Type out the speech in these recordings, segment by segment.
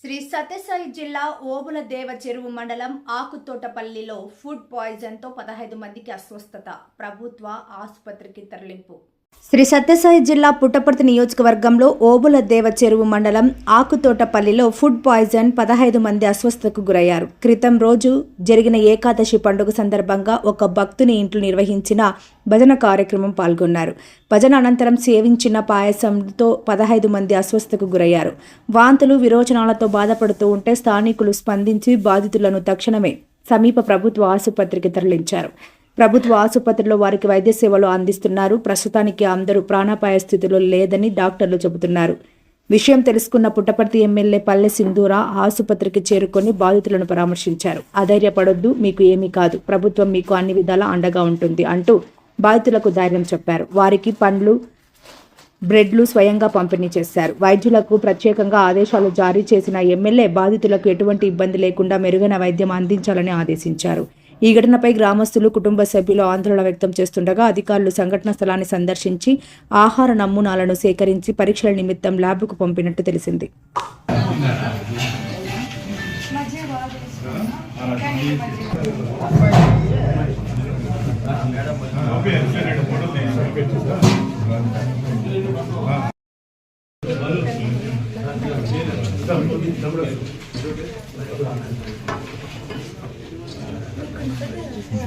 శ్రీ సత్యసాయి జిల్లా ఓబుల దేవ చెరువు మండలం ఆకుతోటపల్లిలో ఫుడ్ పాయిజన్తో పదహైదు మందికి అస్వస్థత. ప్రభుత్వ ఆసుపత్రికి తరలింపు. శ్రీ సత్యసాయి జిల్లా పుట్టపర్తి నియోజకవర్గంలో ఓబుల దేవ చెరువు మండలం ఆకుతోటపల్లిలో ఫుడ్ పాయిజన్ పదహైదు మంది అస్వస్థతకు గురయ్యారు. క్రితం రోజు జరిగిన ఏకాదశి పండుగ సందర్భంగా ఒక భక్తుని ఇంట్లో నిర్వహించిన భజన కార్యక్రమం పాల్గొన్నారు. భజన అనంతరం సేవించిన పాయసంతో పదహైదు మంది అస్వస్థతకు గురయ్యారు. వాంతులు విరోచనాలతో బాధపడుతూ ఉంటే స్థానికులు స్పందించి బాధితులను తక్షణమే సమీప ప్రభుత్వ ఆసుపత్రికి తరలించారు. ప్రభుత్వ ఆసుపత్రిలో వారికి వైద్య సేవలు అందిస్తున్నారు. ప్రస్తుతానికి అందరూ ప్రాణాపాయ స్థితిలో లేదని డాక్టర్లు చెబుతున్నారు. విషయం తెలుసుకున్న పుట్టపర్తి ఎమ్మెల్యే పల్లె సింధూర ఆసుపత్రికి చేరుకొని బాధితులను పరామర్శించారు. అధైర్యపడొద్దు మీకు ఏమీ కాదు. ప్రభుత్వం మీకు అన్ని విధాలా అండగా ఉంటుంది అంటూ బాధితులకు ధైర్యం చెప్పారు. వారికి పండ్లు బ్రెడ్లు స్వయంగా పంపిణీ చేశారు. వైద్యులకు ప్రత్యేకంగా ఆదేశాలు జారీ చేసిన ఎమ్మెల్యే బాధితులకు ఎటువంటి ఇబ్బంది లేకుండా మెరుగైన వైద్యం అందించాలని ఆదేశించారు. ఈ ఘటనపై గ్రామస్తులు కుటుంబ సభ్యులు ఆందోళన వ్యక్తం చేస్తుండగా అధికారులు సంఘటన స్థలాన్ని సందర్శించి ఆహార నమూనాలను సేకరించి పరీక్షల నిమిత్తం ల్యాబ్కు పంపినట్టు తెలిసింది. బాలకృష్ణ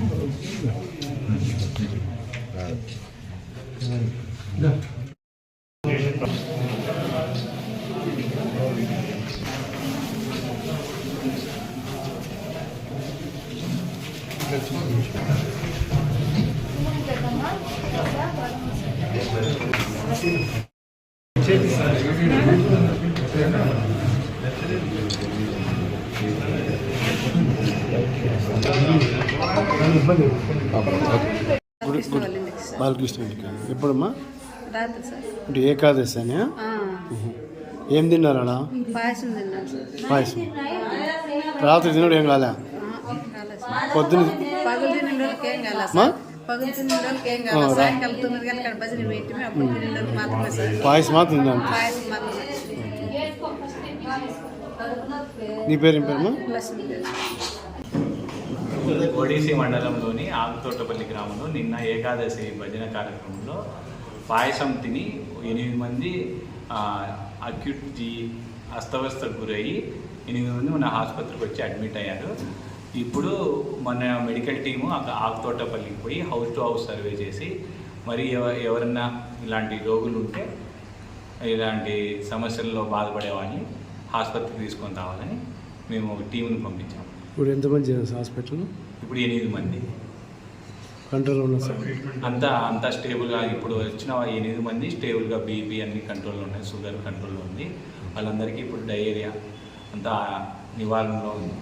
ఇంటికి ఎప్పుడమ్మా? రాత్రి సార్. అంటే ఏకాదశి అని? ఏం తిన్నారు అలా? పాయసం రాత్రి తినడం ఏం కాలే. పొద్దున పాయసం మాత్రం తిన్నాను నీ పేరు ఏం పేరమ్మా? దేవి. ఒడిసి మండలంలోని ఆకుతోటపల్లి గ్రామంలో నిన్న ఏకాదశి భజన కార్యక్రమంలో పాయసం తిని ఎనిమిది మంది అక్యూట్కి అస్తవ్యస్తకు గురయ్యి ఎనిమిది మంది మన ఆసుపత్రికి వచ్చి అడ్మిట్ అయ్యారు. ఇప్పుడు మన మెడికల్ టీము ఆకుతోటపల్లికి పోయి హౌస్ టు హౌస్ సర్వే చేసి మరి ఎవరన్నా ఇలాంటి రోగులు ఉంటే ఇలాంటి సమస్యల్లో బాధపడేవాడిని ఆసుపత్రికి తీసుకొని రావాలని మేము టీంని పంపించాము ఇప్పుడు ఎంతమంది చేయాలి హాస్పిటల్? ఇప్పుడు ఎనిమిది మంది. కంట్రోల్లో ఉన్న సార్? అంతా అంతా స్టేబుల్గా ఇప్పుడు వచ్చిన ఎనిమిది మంది స్టేబుల్గా బీపీ అన్ని కంట్రోల్లో ఉన్నాయి షుగర్ కంట్రోల్లో ఉంది. వాళ్ళందరికీ ఇప్పుడు డయేరియా అంతా నివారణలో ఉంది.